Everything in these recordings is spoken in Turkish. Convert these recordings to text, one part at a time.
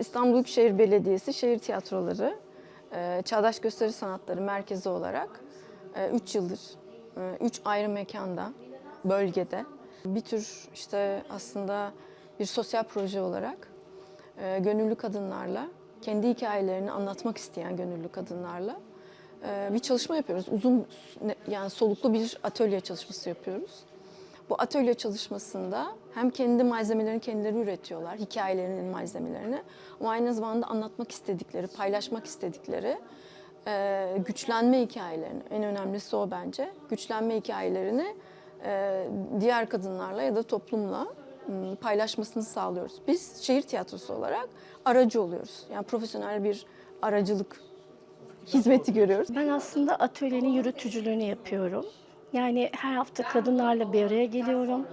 İstanbul Büyükşehir Belediyesi Şehir Tiyatroları e, Çağdaş Gösteri Sanatları Merkezi olarak 3 yıldır 3 ayrı mekanda, bölgede bir tür işte aslında bir sosyal proje olarak e, gönüllü kadınlarla, kendi hikayelerini anlatmak isteyen gönüllü kadınlarla e, bir çalışma yapıyoruz. Uzun yani soluklu bir atölye çalışması yapıyoruz. Bu atölye çalışmasında hem kendi malzemelerini kendileri üretiyorlar, hikayelerinin malzemelerini ama aynı zamanda anlatmak istedikleri, paylaşmak istedikleri e, güçlenme hikayelerini, en önemlisi o bence, güçlenme hikayelerini e, diğer kadınlarla ya da toplumla m, paylaşmasını sağlıyoruz. Biz şehir tiyatrosu olarak aracı oluyoruz. Yani profesyonel bir aracılık hizmeti görüyoruz. Ben aslında atölyenin yürütücülüğünü yapıyorum. Yani her hafta kadınlarla bir araya geliyorum.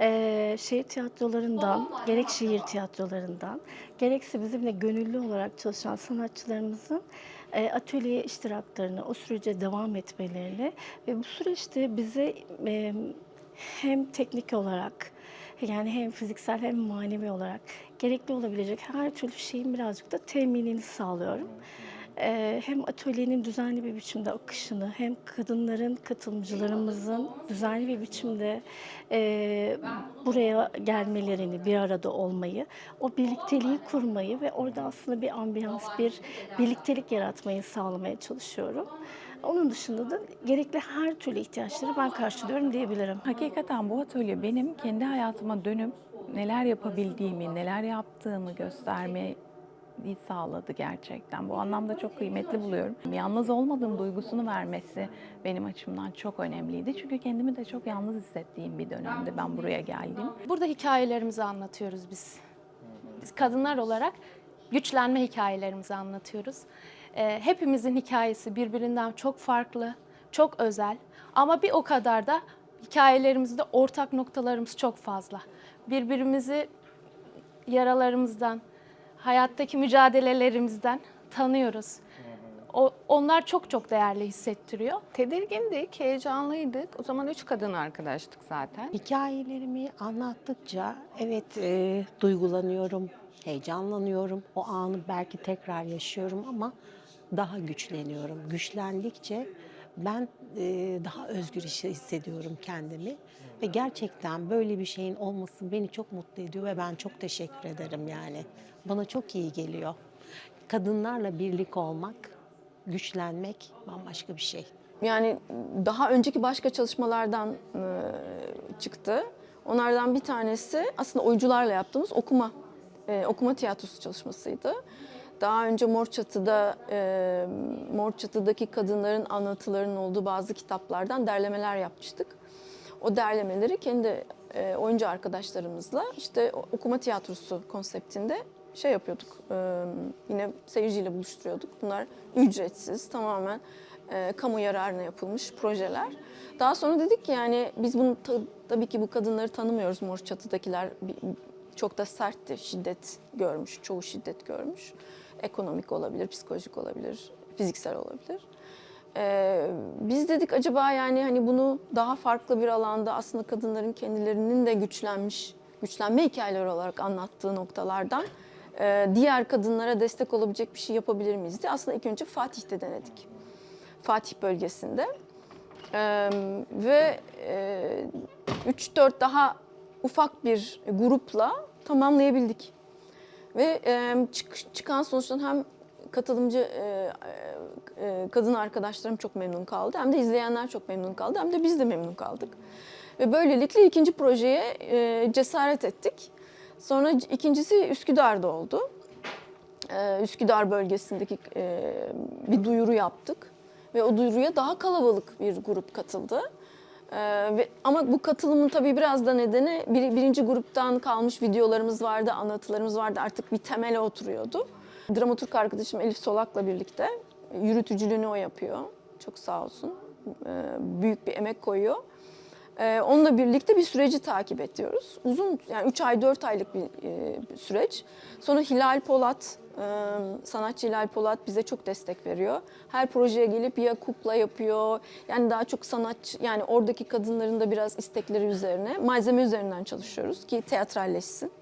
Ee, şehir tiyatrolarından, gerek şehir tiyatrolarından, gerekse bizimle gönüllü olarak çalışan sanatçılarımızın e, atölye iştiraklarını, o sürece devam etmelerini ve bu süreçte bize e, hem teknik olarak yani hem fiziksel hem manevi olarak gerekli olabilecek her türlü şeyin birazcık da teminini sağlıyorum. Ee, hem atölyenin düzenli bir biçimde akışını hem kadınların, katılımcılarımızın düzenli bir biçimde e, buraya gelmelerini, bir arada olmayı, o birlikteliği kurmayı ve orada aslında bir ambiyans, bir birliktelik yaratmayı sağlamaya çalışıyorum. Onun dışında da gerekli her türlü ihtiyaçları ben karşılıyorum diyebilirim. Hakikaten bu atölye benim kendi hayatıma dönüp neler yapabildiğimi, neler yaptığımı göstermeyi sağladı gerçekten. Bu anlamda çok kıymetli buluyorum. Yalnız olmadığım duygusunu vermesi benim açımdan çok önemliydi. Çünkü kendimi de çok yalnız hissettiğim bir dönemde ben buraya geldim. Burada hikayelerimizi anlatıyoruz biz. Biz kadınlar olarak güçlenme hikayelerimizi anlatıyoruz. Ee, hepimizin hikayesi birbirinden çok farklı, çok özel ama bir o kadar da hikayelerimizde ortak noktalarımız çok fazla. Birbirimizi yaralarımızdan, hayattaki mücadelelerimizden tanıyoruz. O, onlar çok çok değerli hissettiriyor. Tedirgindik, heyecanlıydık. O zaman üç kadın arkadaştık zaten. Hikayelerimi anlattıkça evet e, duygulanıyorum, heyecanlanıyorum. O anı belki tekrar yaşıyorum ama daha güçleniyorum. Güçlendikçe ben e, daha özgür his- hissediyorum kendimi. Ve gerçekten böyle bir şeyin olması beni çok mutlu ediyor ve ben çok teşekkür ederim yani. Bana çok iyi geliyor. Kadınlarla birlik olmak, güçlenmek bambaşka bir şey. Yani daha önceki başka çalışmalardan e, çıktı. Onlardan bir tanesi aslında oyuncularla yaptığımız okuma e, okuma tiyatrosu çalışmasıydı. Daha önce Mor Çatı'da e, Mor Çatı'daki kadınların anlatılarının olduğu bazı kitaplardan derlemeler yapmıştık. O derlemeleri kendi e, oyuncu arkadaşlarımızla işte okuma tiyatrosu konseptinde şey yapıyorduk. e, yine seyirciyle buluşturuyorduk. Bunlar ücretsiz, tamamen e, kamu yararına yapılmış projeler. Daha sonra dedik ki yani biz bunu ta- tabii ki bu kadınları tanımıyoruz. Mor Çatı'dakiler çok da sertti, şiddet görmüş, çoğu şiddet görmüş. Ekonomik olabilir, psikolojik olabilir, fiziksel olabilir. Ee, biz dedik acaba yani hani bunu daha farklı bir alanda aslında kadınların kendilerinin de güçlenmiş, güçlenme hikayeleri olarak anlattığı noktalardan e, diğer kadınlara destek olabilecek bir şey yapabilir miyiz diye aslında ilk önce Fatih'te denedik. Fatih bölgesinde. Ee, ve e, 3-4 daha ufak bir grupla tamamlayabildik. Ve e, çık- çıkan sonuçtan hem katılımcı e, e, kadın arkadaşlarım çok memnun kaldı. Hem de izleyenler çok memnun kaldı. Hem de biz de memnun kaldık. Ve böylelikle ikinci projeye e, cesaret ettik. Sonra ikincisi Üsküdar'da oldu. E, Üsküdar bölgesindeki e, bir duyuru yaptık. Ve o duyuruya daha kalabalık bir grup katıldı. Ee, ve, ama bu katılımın tabii biraz da nedeni bir, birinci gruptan kalmış videolarımız vardı, anlatılarımız vardı. Artık bir temele oturuyordu. Dramaturg arkadaşım Elif Solak'la birlikte yürütücülüğünü o yapıyor. Çok sağ olsun. Ee, büyük bir emek koyuyor. Ee, onunla birlikte bir süreci takip ediyoruz. Uzun, yani 3 ay, 4 aylık bir, e, bir süreç. Sonra Hilal Polat, e, sanatçı Hilal Polat bize çok destek veriyor. Her projeye gelip ya kukla yapıyor, yani daha çok sanatçı, yani oradaki kadınların da biraz istekleri üzerine, malzeme üzerinden çalışıyoruz ki teatralleşsin.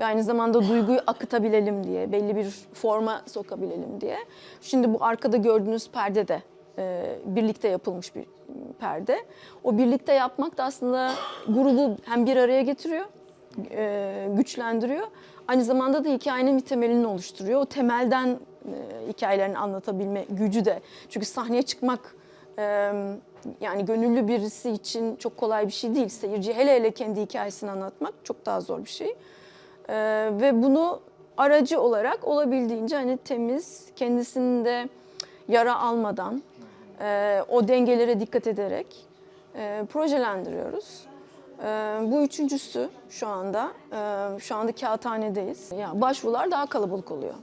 ve aynı zamanda duyguyu akıtabilelim diye, belli bir forma sokabilelim diye. Şimdi bu arkada gördüğünüz perde de birlikte yapılmış bir perde. O birlikte yapmak da aslında grubu hem bir araya getiriyor, e, güçlendiriyor. Aynı zamanda da hikayenin bir temelini oluşturuyor. O temelden e, hikayelerini anlatabilme gücü de. Çünkü sahneye çıkmak e, yani gönüllü birisi için çok kolay bir şey değil. Seyirciye hele hele kendi hikayesini anlatmak çok daha zor bir şey. E, ve bunu aracı olarak olabildiğince hani temiz, kendisinde yara almadan, e, o dengelere dikkat ederek e, projelendiriyoruz. Ee, bu üçüncüsü şu anda. Ee, şu anda kağıthanedeyiz. Ya başvurular daha kalabalık oluyor.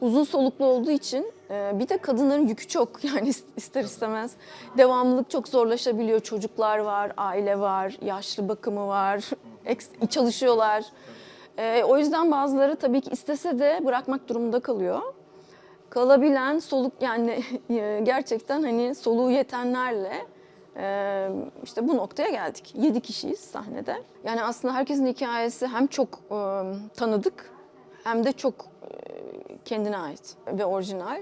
Uzun soluklu olduğu için e, bir de kadınların yükü çok yani is- ister istemez. Devamlılık çok zorlaşabiliyor. Çocuklar var, aile var, yaşlı bakımı var, çalışıyorlar. Ee, o yüzden bazıları tabii ki istese de bırakmak durumunda kalıyor. Kalabilen soluk yani gerçekten hani soluğu yetenlerle ee, işte bu noktaya geldik. 7 kişiyiz sahnede. Yani aslında herkesin hikayesi hem çok e, tanıdık hem de çok e, kendine ait ve orijinal.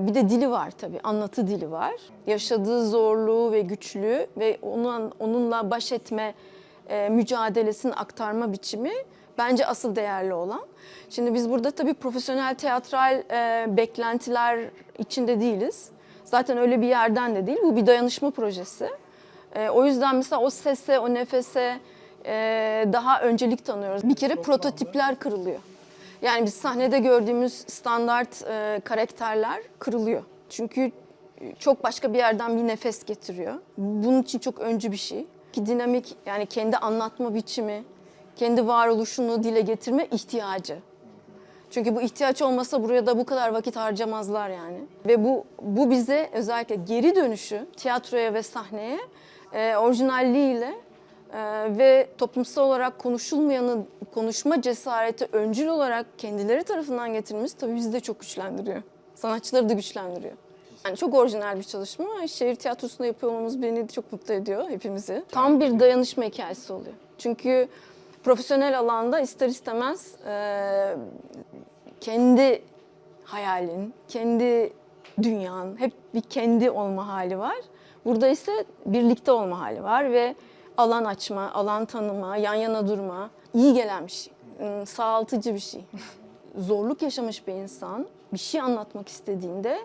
Bir de dili var tabii, anlatı dili var. Yaşadığı zorluğu ve güçlüğü ve onun, onunla baş etme e, mücadelesini aktarma biçimi bence asıl değerli olan. Şimdi biz burada tabii profesyonel teatral e, beklentiler içinde değiliz. Zaten öyle bir yerden de değil. Bu bir dayanışma projesi. E, o yüzden mesela o sese, o nefese e, daha öncelik tanıyoruz. Bir kere prototipler kırılıyor. Yani biz sahnede gördüğümüz standart e, karakterler kırılıyor. Çünkü çok başka bir yerden bir nefes getiriyor. Bunun için çok öncü bir şey. Ki dinamik yani kendi anlatma biçimi, kendi varoluşunu dile getirme ihtiyacı. Çünkü bu ihtiyaç olmasa buraya da bu kadar vakit harcamazlar yani. Ve bu bu bize özellikle geri dönüşü tiyatroya ve sahneye e, orijinalliğiyle e, ve toplumsal olarak konuşulmayanı konuşma cesareti öncül olarak kendileri tarafından getirilmesi tabii bizi de çok güçlendiriyor. Sanatçıları da güçlendiriyor. Yani çok orijinal bir çalışma. Şehir tiyatrosunda yapıyor olmamız beni çok mutlu ediyor hepimizi. Tam bir dayanışma hikayesi oluyor. Çünkü profesyonel alanda ister istemez e, kendi hayalin, kendi dünyan, hep bir kendi olma hali var. Burada ise birlikte olma hali var ve alan açma, alan tanıma, yan yana durma iyi gelen bir şey. Sağaltıcı bir şey. Zorluk yaşamış bir insan bir şey anlatmak istediğinde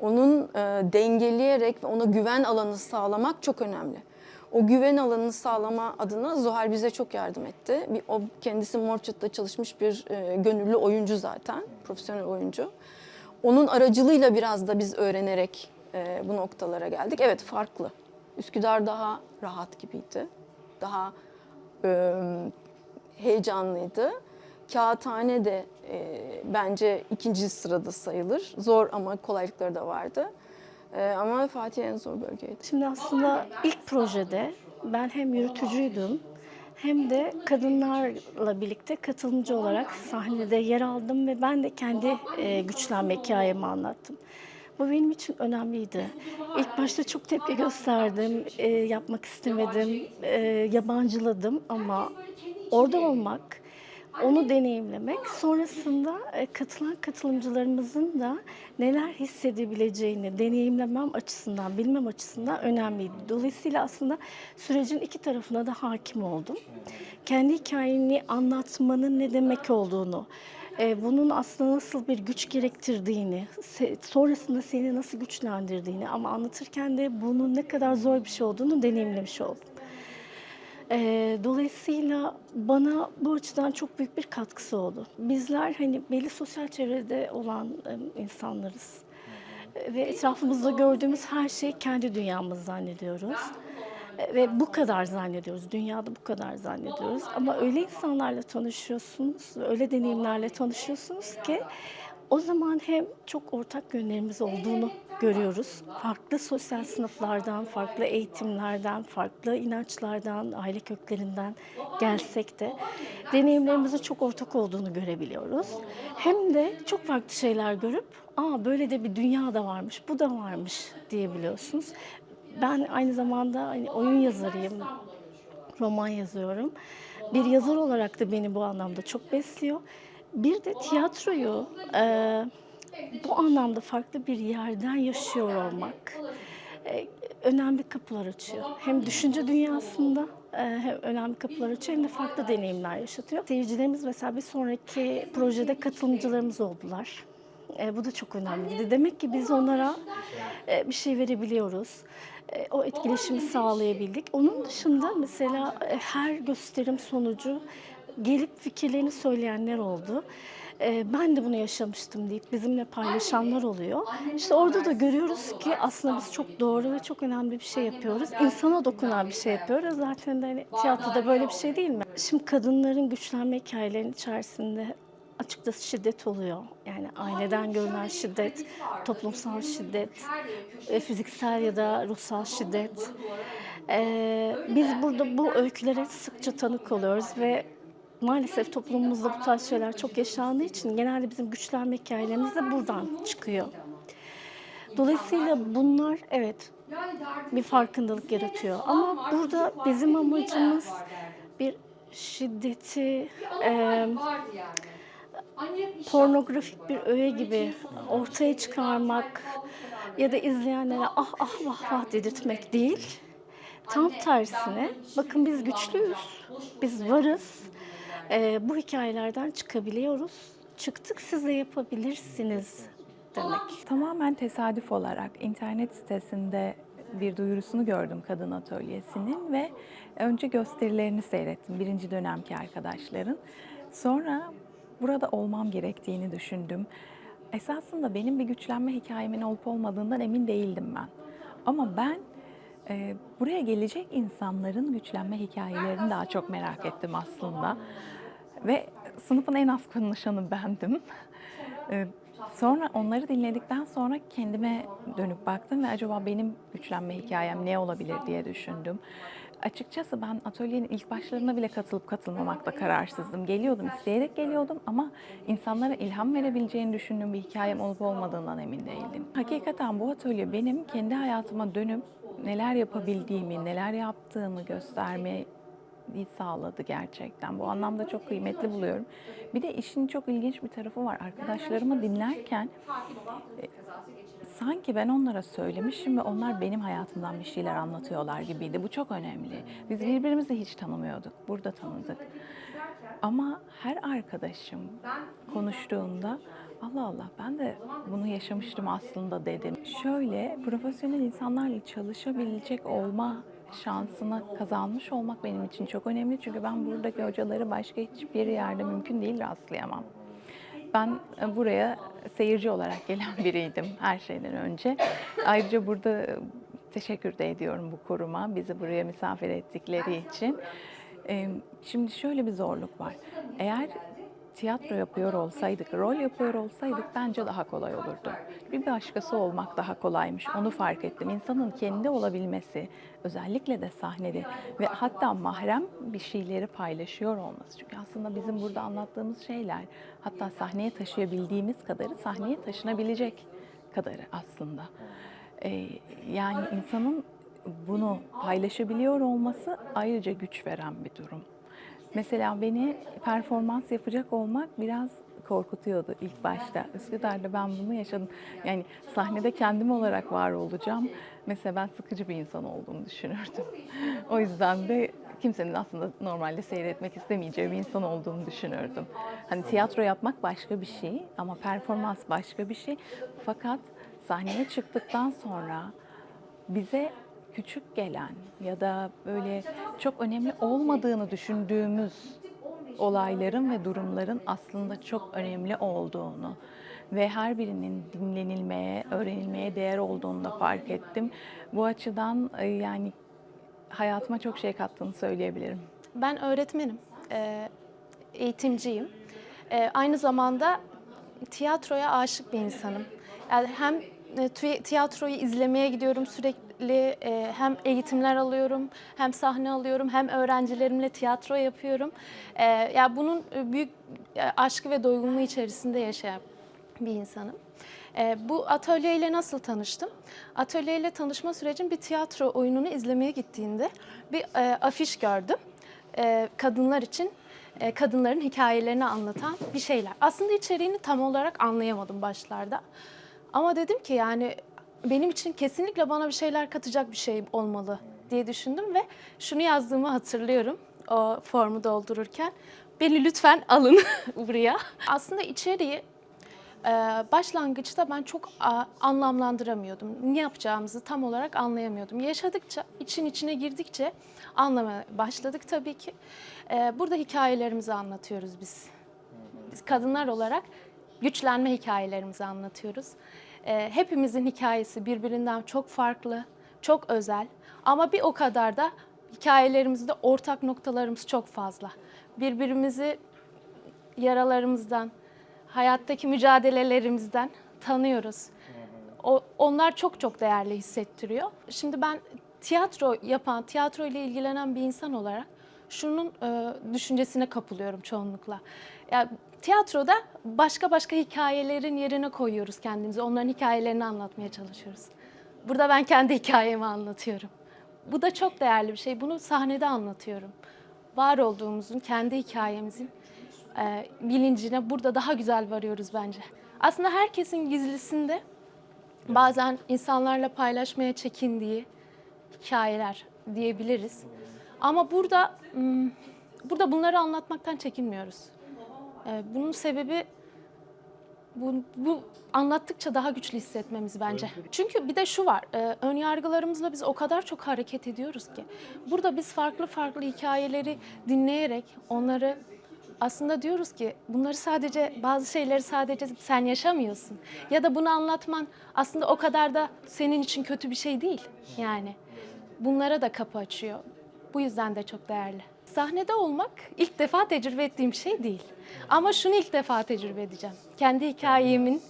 onun e, dengeleyerek ve ona güven alanı sağlamak çok önemli. O güven alanını sağlama adına Zuhal bize çok yardım etti. Bir, o kendisi Morçat'ta çalışmış bir e, gönüllü oyuncu zaten, profesyonel oyuncu. Onun aracılığıyla biraz da biz öğrenerek e, bu noktalara geldik. Evet farklı. Üsküdar daha rahat gibiydi. Daha e, heyecanlıydı. Kağıthane de e, bence ikinci sırada sayılır. Zor ama kolaylıkları da vardı. E, ama Fatih en zor bölgeydi. Şimdi aslında ilk projede ben hem yürütücüydüm hem de kadınlarla birlikte katılımcı olarak sahnede yer aldım ve ben de kendi e, güçlenme hikayemi anlattım. Bu benim için önemliydi. İlk başta çok tepki gösterdim, e, yapmak istemedim, e, yabancıladım ama orada olmak, onu deneyimlemek, sonrasında e, katılan katılımcılarımızın da neler hissedebileceğini deneyimlemem açısından, bilmem açısından önemliydi. Dolayısıyla aslında sürecin iki tarafına da hakim oldum. Kendi hikayeni anlatmanın ne demek olduğunu, e, bunun aslında nasıl bir güç gerektirdiğini, sonrasında seni nasıl güçlendirdiğini ama anlatırken de bunun ne kadar zor bir şey olduğunu deneyimlemiş oldum. Ee, dolayısıyla bana bu açıdan çok büyük bir katkısı oldu. Bizler hani belli sosyal çevrede olan e, insanlarız. E, Ve etrafımızda gördüğümüz her şey kendi dünyamız zannediyoruz. E, Ve bu kadar zannediyoruz. Dünyada bu kadar zannediyoruz. Ama öyle insanlarla tanışıyorsunuz, öyle deneyimlerle tanışıyorsunuz ki o zaman hem çok ortak yönlerimiz olduğunu görüyoruz. Farklı sosyal sınıflardan, farklı eğitimlerden, farklı inançlardan, aile köklerinden gelsek de deneyimlerimizin çok ortak olduğunu görebiliyoruz. Hem de çok farklı şeyler görüp, aa böyle de bir dünya da varmış, bu da varmış diyebiliyorsunuz. Ben aynı zamanda hani oyun yazarıyım, roman yazıyorum. bir yazar olarak da beni bu anlamda çok besliyor. Bir de tiyatroyu e, bu anlamda farklı bir yerden yaşıyor olmak e, önemli kapılar açıyor. Hem düşünce dünyasında hem önemli kapılar açıyor hem de farklı deneyimler yaşatıyor. Seyircilerimiz mesela bir sonraki projede katılımcılarımız oldular. E, bu da çok önemliydi. Demek ki biz onlara e, bir şey verebiliyoruz. E, o etkileşimi sağlayabildik. Onun dışında mesela e, her gösterim sonucu gelip fikirlerini söyleyenler oldu. E, ben de bunu yaşamıştım deyip bizimle paylaşanlar oluyor. İşte orada da görüyoruz ki aslında biz çok doğru ve çok önemli bir şey yapıyoruz. İnsana dokunan bir şey yapıyoruz. Zaten de hani tiyatroda böyle bir şey değil mi? Şimdi kadınların güçlenme hikayelerinin içerisinde açıkçası şiddet oluyor. Yani aileden görülen şiddet, toplumsal şiddet, e, fiziksel ya da ruhsal şiddet. Ee, biz burada bu öykülere sıkça tanık oluyoruz ve maalesef toplumumuzda bu tarz şeyler çok yaşandığı için genelde bizim güçlenme hikayelerimiz de buradan çıkıyor. Dolayısıyla bunlar evet bir farkındalık yaratıyor. Ama burada bizim amacımız bir şiddeti, e, pornografik bir öğe gibi ortaya çıkarmak ya da izleyenlere ah ah vah vah dedirtmek değil. Tam tersine bakın biz güçlüyüz, biz varız, Ee, bu hikayelerden çıkabiliyoruz. Çıktık siz de yapabilirsiniz demek. Tamamen tesadüf olarak internet sitesinde bir duyurusunu gördüm kadın atölyesinin ve önce gösterilerini seyrettim birinci dönemki arkadaşların. Sonra burada olmam gerektiğini düşündüm. Esasında benim bir güçlenme hikayemin olup olmadığından emin değildim ben. Ama ben e, buraya gelecek insanların güçlenme hikayelerini daha çok merak ettim aslında. Ve sınıfın en az konuşanı bendim. E, Sonra onları dinledikten sonra kendime dönüp baktım ve acaba benim güçlenme hikayem ne olabilir diye düşündüm. Açıkçası ben atölyenin ilk başlarına bile katılıp katılmamakta kararsızdım. Geliyordum, isteyerek geliyordum ama insanlara ilham verebileceğini düşündüğüm bir hikayem olup olmadığından emin değildim. Hakikaten bu atölye benim kendi hayatıma dönüp neler yapabildiğimi, neler yaptığımı göstermeyi sağladı gerçekten. Bu anlamda çok kıymetli buluyorum. Bir de işin çok ilginç bir tarafı var. Arkadaşlarımı dinlerken e, sanki ben onlara söylemişim ve onlar benim hayatımdan bir şeyler anlatıyorlar gibiydi. Bu çok önemli. Biz birbirimizi hiç tanımıyorduk. Burada tanıdık. Ama her arkadaşım konuştuğunda Allah Allah ben de bunu yaşamıştım aslında dedim. Şöyle profesyonel insanlarla çalışabilecek olma şansını kazanmış olmak benim için çok önemli. Çünkü ben buradaki hocaları başka hiçbir yerde mümkün değil rastlayamam. Ben e, buraya seyirci olarak gelen biriydim her şeyden önce. Ayrıca burada e, teşekkür de ediyorum bu kuruma bizi buraya misafir ettikleri için. Şimdi şöyle bir zorluk var. Eğer tiyatro yapıyor olsaydık, rol yapıyor olsaydık bence daha kolay olurdu. Bir başkası olmak daha kolaymış. Onu fark ettim. İnsanın kendi olabilmesi, özellikle de sahnede ve hatta mahrem bir şeyleri paylaşıyor olması. Çünkü aslında bizim burada anlattığımız şeyler, hatta sahneye taşıyabildiğimiz kadarı sahneye taşınabilecek kadarı aslında. Ee, yani insanın bunu paylaşabiliyor olması ayrıca güç veren bir durum. Mesela beni performans yapacak olmak biraz korkutuyordu ilk başta. Üsküdar'da ben bunu yaşadım. Yani sahnede kendim olarak var olacağım. Mesela ben sıkıcı bir insan olduğumu düşünürdüm. o yüzden de kimsenin aslında normalde seyretmek istemeyeceği bir insan olduğunu düşünürdüm. Hani tiyatro yapmak başka bir şey ama performans başka bir şey. Fakat sahneye çıktıktan sonra bize küçük gelen ya da böyle çok önemli olmadığını düşündüğümüz olayların ve durumların aslında çok önemli olduğunu ve her birinin dinlenilmeye, öğrenilmeye değer olduğunu da fark ettim. Bu açıdan e, yani hayatıma çok şey kattığını söyleyebilirim. Ben öğretmenim, e, eğitimciyim. E, Aynı zamanda tiyatroya aşık bir insanım. Yani hem tiyatroyu izlemeye gidiyorum sürekli, e, hem eğitimler alıyorum, hem sahne alıyorum, hem öğrencilerimle tiyatro yapıyorum. E, Ya bunun e, büyük e, aşkı ve doygunluğu içerisinde yaşayan bir insanım. E, bu atölyeyle nasıl tanıştım? Atölyeyle tanışma sürecim bir tiyatro oyununu izlemeye gittiğinde bir e, afiş gördüm. e, kadınlar için e, kadınların hikayelerini anlatan bir şeyler. Aslında içeriğini tam olarak anlayamadım başlarda. Ama dedim ki yani benim için kesinlikle bana bir şeyler katacak bir şey olmalı diye düşündüm ve şunu yazdığımı hatırlıyorum o formu doldururken. Beni lütfen alın buraya. Aslında içeriği ee, başlangıçta ben çok anlamlandıramıyordum. Ne yapacağımızı tam olarak anlayamıyordum. Yaşadıkça, için içine girdikçe anlamaya başladık tabii ki. Ee, burada hikayelerimizi anlatıyoruz biz. Biz kadınlar olarak güçlenme hikayelerimizi anlatıyoruz. Ee, hepimizin hikayesi birbirinden çok farklı, çok özel ama bir o kadar da hikayelerimizde ortak noktalarımız çok fazla. Birbirimizi yaralarımızdan, hayattaki mücadelelerimizden tanıyoruz. O, onlar çok çok değerli hissettiriyor. Şimdi ben tiyatro yapan, tiyatro ile ilgilenen bir insan olarak şunun e, düşüncesine kapılıyorum çoğunlukla. Ya, tiyatroda başka başka hikayelerin yerine koyuyoruz kendimizi. Onların hikayelerini anlatmaya çalışıyoruz. Burada ben kendi hikayemi anlatıyorum. Bu da çok değerli bir şey. Bunu sahnede anlatıyorum. Var olduğumuzun, kendi hikayemizin e, bilincine burada daha güzel varıyoruz bence. Aslında herkesin gizlisinde bazen insanlarla paylaşmaya çekindiği hikayeler diyebiliriz. Ama burada hmm, burada bunları anlatmaktan çekinmiyoruz. E, bunun sebebi bu, bu anlattıkça daha güçlü hissetmemiz bence. Çünkü bir de şu var, e, ön yargılarımızla biz o kadar çok hareket ediyoruz ki. Burada biz farklı farklı hikayeleri dinleyerek onları aslında diyoruz ki bunları sadece bazı şeyleri sadece sen yaşamıyorsun. Ya da bunu anlatman aslında o kadar da senin için kötü bir şey değil. Yani bunlara da kapı açıyor. Bu yüzden de çok değerli. Sahnede olmak ilk defa tecrübe ettiğim şey değil. Ama şunu ilk defa tecrübe edeceğim. Kendi hikayemin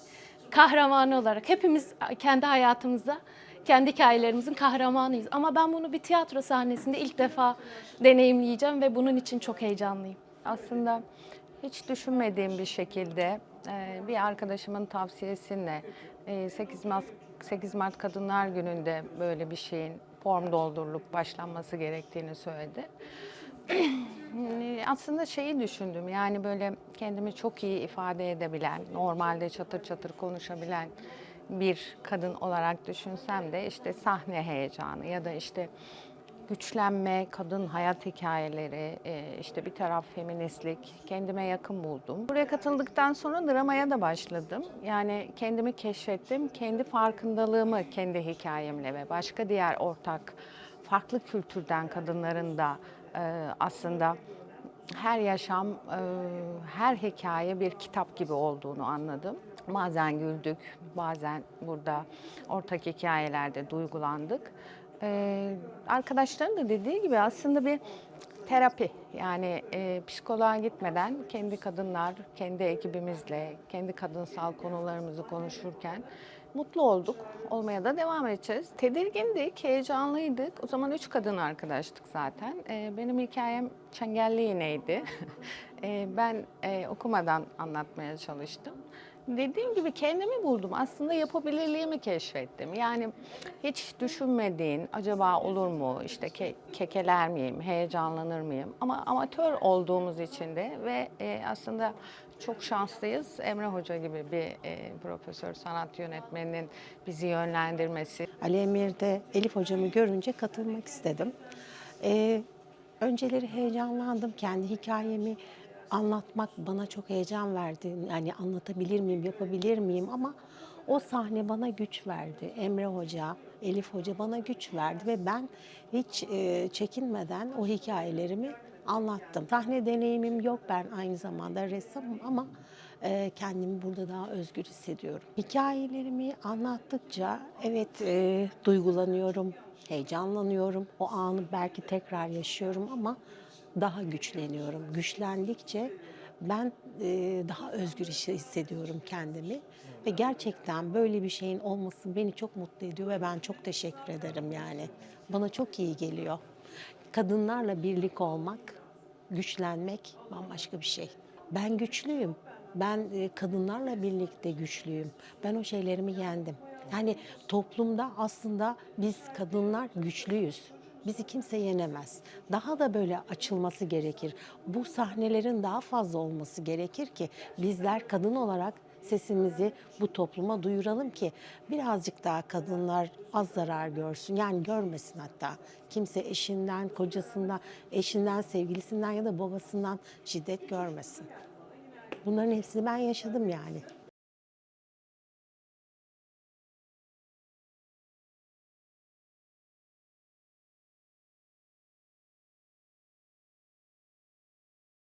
kahramanı olarak hepimiz kendi hayatımızda kendi hikayelerimizin kahramanıyız. Ama ben bunu bir tiyatro sahnesinde ilk defa deneyimleyeceğim ve bunun için çok heyecanlıyım. Aslında hiç düşünmediğim bir şekilde e, bir arkadaşımın tavsiyesiyle e, 8 Mart, 8 Mart Kadınlar Günü'nde böyle bir şeyin form doldurulup başlanması gerektiğini söyledi. E, Aslında şeyi düşündüm yani böyle kendimi çok iyi ifade edebilen, normalde çatır çatır konuşabilen bir kadın olarak düşünsem de işte sahne heyecanı ya da işte güçlenme, kadın hayat hikayeleri, e, işte bir taraf feministlik kendime yakın buldum. Buraya katıldıktan sonra dramaya da başladım. Yani kendimi keşfettim, kendi farkındalığımı kendi hikayemle ve başka diğer ortak farklı kültürden kadınların da aslında her yaşam, e, her hikaye bir kitap gibi olduğunu anladım. Bazen güldük, bazen burada ortak hikayelerde duygulandık. Ee, arkadaşların da dediği gibi aslında bir terapi. Yani e, psikoloğa gitmeden kendi kadınlar, kendi ekibimizle, kendi kadınsal konularımızı konuşurken mutlu olduk. Olmaya da devam edeceğiz. Tedirgindik, heyecanlıydık. O zaman üç kadın arkadaştık zaten. Ee, benim hikayem çengelli iğneydi. Ee, ben e, okumadan anlatmaya çalıştım. Dediğim gibi kendimi buldum. Aslında yapabilirliğimi keşfettim. Yani hiç düşünmediğin acaba olur mu, işte ke- kekeler miyim, heyecanlanır mıyım? Ama amatör olduğumuz için de ve e, aslında çok şanslıyız. Emre Hoca gibi bir e, profesör, sanat yönetmeninin bizi yönlendirmesi. Ali Emir'de Elif hocamı görünce katılmak istedim. Ee, önceleri heyecanlandım. Kendi hikayemi anlatmak bana çok heyecan verdi. Yani anlatabilir miyim, yapabilir miyim ama o sahne bana güç verdi. Emre Hoca, Elif Hoca bana güç verdi ve ben hiç e, çekinmeden o hikayelerimi anlattım. Sahne deneyimim yok. Ben aynı zamanda ressamım ama e, kendimi burada daha özgür hissediyorum. Hikayelerimi anlattıkça evet e, duygulanıyorum, heyecanlanıyorum. O anı belki tekrar yaşıyorum ama daha güçleniyorum. Güçlendikçe ben e, daha özgür his- hissediyorum kendimi ve gerçekten böyle bir şeyin olması beni çok mutlu ediyor ve ben çok teşekkür ederim yani. Bana çok iyi geliyor. Kadınlarla birlik olmak, güçlenmek bambaşka bir şey. Ben güçlüyüm. Ben e, kadınlarla birlikte güçlüyüm. Ben o şeylerimi yendim. Yani toplumda aslında biz kadınlar güçlüyüz. bizi kimse yenemez. Daha da böyle açılması gerekir. Bu sahnelerin daha fazla olması gerekir ki bizler kadın olarak sesimizi bu topluma duyuralım ki birazcık daha kadınlar az zarar görsün. Yani görmesin hatta. Kimse eşinden, kocasından, eşinden, sevgilisinden ya da babasından şiddet görmesin. Bunların hepsini ben yaşadım yani.